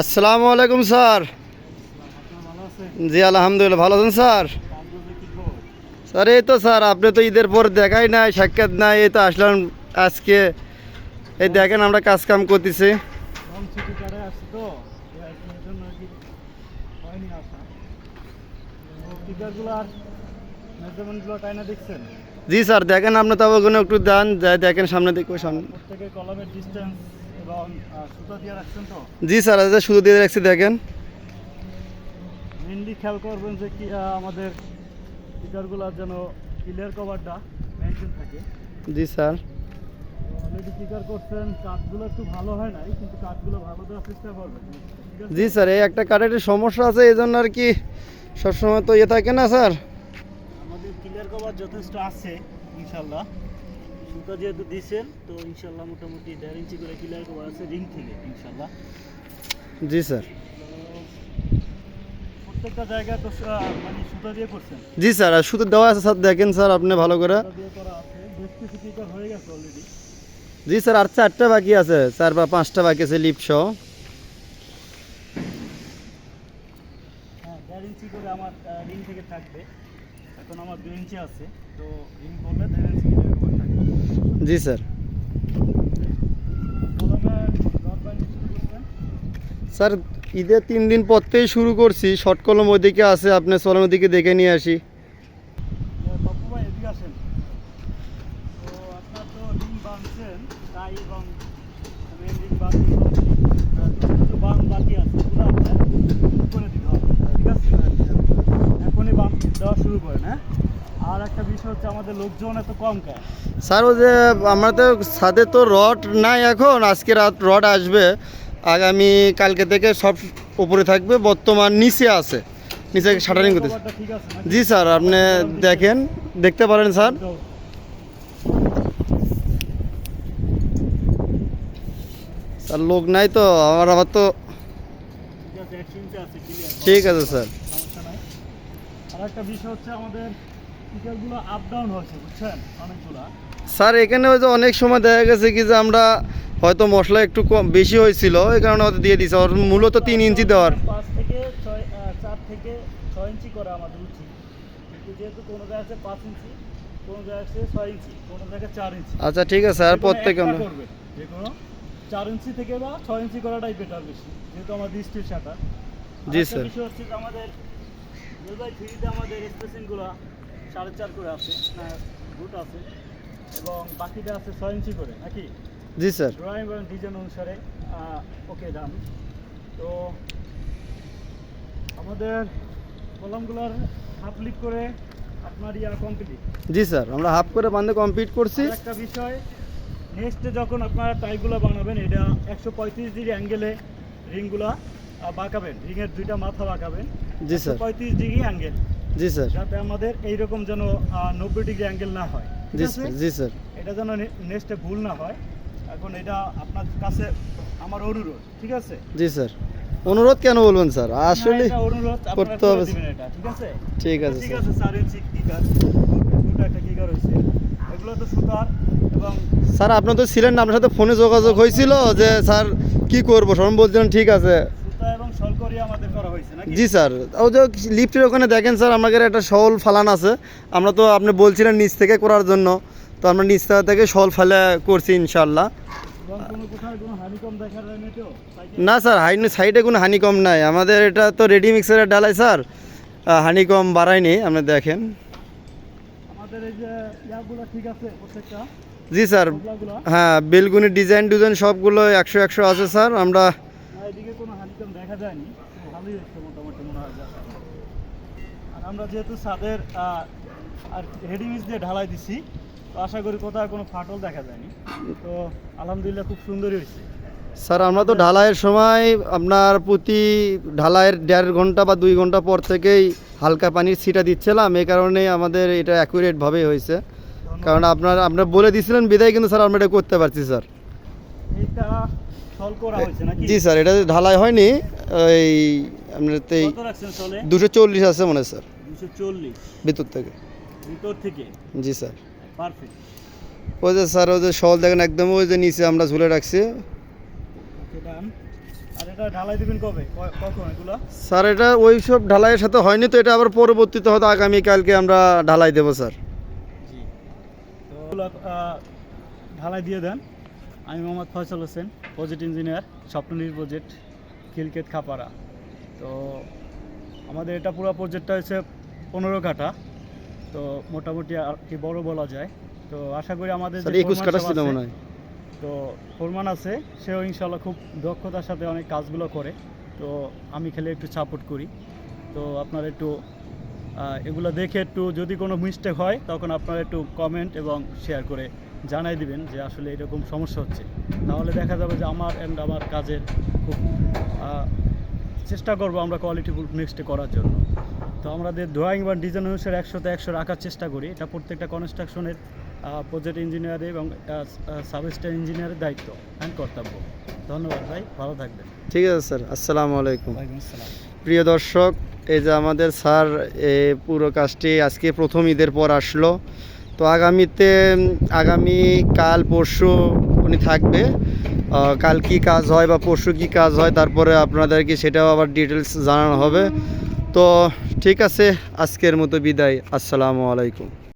আসসালামু আলাইকুম, স্যার। জি, আলহামদুলিল্লাহ, ভালো আছেন, স্যার? স্যার, এই তো, স্যার, আপনি তো ঈদের পর দেখাই নাই, সাক্ষাৎ নাই, এই তো আসলাম আজকে। এই দেখেন, আমরা কাজ কাম করতেছি। জি, স্যার, দেখেন, আপনি তো ওখানে একটু দেন দেখেন, সামনে দেখব সামনে কলমের ডিস্টেন্স সুতা জি স্যার আচ্ছা শুধু দিয়ে রাখছি দেখেন। মেনলি খেয়াল করবেন যে কি আমাদের স্পিকারগুলোর যেন ক্লিয়ার কভারটা মেনটেন থাকে। জি স্যার। অলরেডি স্পিকার করছেন কাঠগুলো একটু ভালো হয় নাই কিন্তু কাঠগুলো ভালো দেওয়ার চেষ্টা করবেন। জি স্যার এই একটা কারেন্টের সমস্যা আছে এই জন্য আর কি সবসময় তো ইয়ে থাকে না স্যার। আমাদের ক্লিয়ার কভার যথেষ্ট আছে ইনশাল্লাহ সুতা যেহেতু দিছেন তো ইনশাল্লাহ মোটামুটি দেড় ইঞ্চি করে ক্লিয়ার কভার আছে রিং থেকে ইনশাল্লাহ। জি স্যার। প্রত্যেকটা জায়গায় তো মানে সুতা দিয়ে করছেন? জি স্যার আর শুধু দেওয়া আছে স্যার দেখেন স্যার আপনি ভালো করে। সুতা করা হয়ে গেছে অলরেডি জি স্যার আর চারটা বাকি আছে চার বা পাঁচটা বাকি আছে লিপ সহ। হ্যাঁ দেড় ইঞ্চি করে আমার রিং থেকে থাকবে। এখন আমার দু ইঞ্চি আছে তো রিং করলে দেড় ইঞ্চি ক্লিয়ার কভার থাকবে জি, স্যার। স্যার, ঈদের তিন দিন পর থেকেই শুরু করছি। শর্ট কলম ওইদিকে আছে আপনি চলেন ওদিকে দেখে নিয়ে আসি। আপনার আপনার এখনই বাঁধ দেওয়া শুরু করেন হ্যাঁ? একটা বিষয় হচ্ছে আমাদের লোকজন এত কম কেন? স্যার ওই যে আমাদের ছাদে তো রড নাই এখন আজকে রাত রড আসবে। আগামী কালকে থেকে সব উপরে থাকবে বর্তমান নিচে আছে। নিচে শাটারিং করতেছে। নাকি? জি স্যার আপনি দেখেন দেখতে পারেন স্যার। স্যার লোক নাই তো আমার আবার তো ঠিক আছে স্যার। আর একটা বিষয় হচ্ছে আমাদের স্পিকারগুলো আপ ডাউন হয়েছে বুঝছেন? অনেকগুলা স্যার এখানে হয়তো অনেক সময় দেখা গেছে কি যে আমরা হয়তো মশলা একটু কম বেশি হয়েছিল এই কারণে হয়তো দিয়ে দিছে। মূলত তিন ইঞ্চি দেওয়ার। পাঁচ থেকে ছয় চার থেকে ছয় ইঞ্চি করা আমাদের উচিত। কিন্তু যেহেতু কোনো জায়গায় আছে পাঁচ ইঞ্চি কোনো আছে ছয় ইঞ্চি কোনো জায়গায় চার ইঞ্চি। আচ্ছা ঠিক আছে আর প্রত্যেকে আমরা করবে যে কোনো চার ইঞ্চি থেকে বা ছয় ইঞ্চি করাটাই বেটার বেশি যেহেতু আমাদের স্টিল শাটা জি, স্যার। বিষয় হচ্ছে আমাদের থ্রিতে আমাদের সাড়ে চার করে আছে রুট আছে। এবং বাকিটা আছে ছয় ইঞ্চি করে নাকি? জি স্যার। ড্রয়িং এবং ডিজাইন অনুসারে ওকে দাম তো আমাদের কলমগুলোর হাফ লিক করে আপনার ইয়া কমপ্লিট জি স্যার আমরা হাফ করে বান্ধে কমপ্লিট করছি। একটা বিষয় নেক্সটে যখন আপনারা টাইগুলো বানাবেন এটা একশো পঁয়ত্রিশ ডিগ্রি অ্যাঙ্গেলে রিংগুলা বাঁকাবেন। রিংয়ের দুইটা মাথা বাঁকাবেন। জি স্যার। পঁয়ত্রিশ ডিগ্রি অ্যাঙ্গেল জি স্যার। যাতে আমাদের এইরকম যেন নব্বই ডিগ্রি অ্যাঙ্গেল না হয়। জি স্যার জি স্যার। এটা যেন নেক্সটে ভুল না হয়। এখন এটা আপনার কাছে আমার অনুরোধ ঠিক আছে? জি স্যার। অনুরোধ কেন বলবেন স্যার? আসলে করতে হবে। এটা, ঠিক আছে? ঠিক আছে ঠিক স্যার এগুলো তো সুতার এবং স্যার আপনার তো ছিলেন না আপনার সাথে ফোনে যোগাযোগ হয়েছিল যে স্যার কি করব? সরম বলছিলেন ঠিক আছে। জি স্যার। ও যে লিফটের ওখানে দেখেন স্যার আমাদের একটা শল ফালান আছে। আমরা তো আপনি বলছিলেন নিচ থেকে করার জন্য। তো আমরা নিচ থেকে শল ফেলে করছি ইনশাল্লাহ না স্যার হাই সাইডে কোনো হানিকম নাই। আমাদের এটা তো রেডি মিক্সারের ডালাই স্যার। হানিকম বাড়ায়নি আপনি দেখেন। জি স্যার। হ্যাঁ বেলগুনি ডিজাইন ডিজাইন সবগুলো একশো একশো আছে স্যার। আমরা না, এদিকে কোনো হানিকম দেখা যায়নি। ভালোই হচ্ছে মোটামুটি মনে হয় আর আমরা যেহেতু ছাদের আর রেডিমিক্স দিয়ে ঢালাই দিছি তো আশা করি কোথাও কোনো ফাটল দেখা যায়নি। তো আলহামদুলিল্লাহ খুব সুন্দরই হয়েছে। স্যার আমরা তো ঢালাইয়ের সময় আপনার প্রতি ঢালাইয়ের দেড় ঘণ্টা বা দুই ঘণ্টা পর থেকেই হালকা পানির ছিটা দিচ্ছিলাম। এই কারণে আমাদের এটা অ্যাকুরেটভাবেই হয়েছে। কারণ আপনার আপনার বলে দিয়েছিলেন বিদায় কিন্তু স্যার আমরা এটা করতে পারছি স্যার। এইটা সল জি স্যার এটা ঢালাই হয়নি এই আপনার দুশো চল্লিশ আছে মনে হয় স্যার। ভিতর থেকে। ভিতর থেকে? জি স্যার। পারফেক্ট। ওই যে স্যার ওই যে শল দেখেন একদম ওই যে নিচে আমরা ঝুলে রাখছি। স্যার এটা ওই সব ঢালাইয়ের সাথে হয়নি তো এটা আবার পরবর্তীতে হয়তো আগামীকালকে আমরা ঢালাই দেবো স্যার। ঢালাই দিয়ে দেন। আমি Mohammad Faisal Hossain project engineer Swapnonir project Khilkhet Khapara. তো আমাদের এটা পুরো প্রজেক্টটা হচ্ছে পনেরো কাঠা। তো মোটামুটি আর কি বড় বলা যায়। তো আশা করি আমাদের একুশ foreman ছিল মনে হয়। তো ফোরমান আছে সেও ইনশাল্লাহ খুব দক্ষতার সাথে অনেক কাজগুলো করে। তো আমি খেলে একটু সাপোর্ট করি। তো আপনারা একটু এগুলো দেখে একটু যদি কোনো মিস্টেক হয় তখন আপনারা একটু কমেন্ট এবং শেয়ার করে জানাই দিবেন যে আসলে এরকম সমস্যা হচ্ছে। তাহলে দেখা যাবে যে আমার অ্যান্ড আমার কাজের খুব চেষ্টা করব আমরা কোয়ালিটিফুল নেক্সটে করার জন্য। তো আমাদের ড্রয়িং বা ডিজাইন অনুসারে একশোতে একশো রাখার চেষ্টা করি। এটা প্রত্যেকটা কনস্ট্রাকশনের প্রজেক্ট ইঞ্জিনিয়ারের এবং সাবস্টার ইঞ্জিনিয়ারের দায়িত্ব অ্যান্ড কর্তব্য। ধন্যবাদ ভাই ভালো থাকবেন। ঠিক আছে স্যার আসসালামু আলাইকুম। ওয়ালাইকুম আসসালাম। প্রিয় দর্শক এই যে আমাদের স্যার এ পুরো কাজটি আজকে প্রথম ঈদের পর আসলো। তো আগামীতে আগামী কাল পরশু উনি থাকবে। কাল কি কাজ হয় বা পরশু কি কাজ হয়, তারপরে আপনাদেরকে সেটাও আবার ডিটেলস জানানো হবে। তো ঠিক আছে, আজকের মতো বিদায়। আসসালামু আলাইকুম।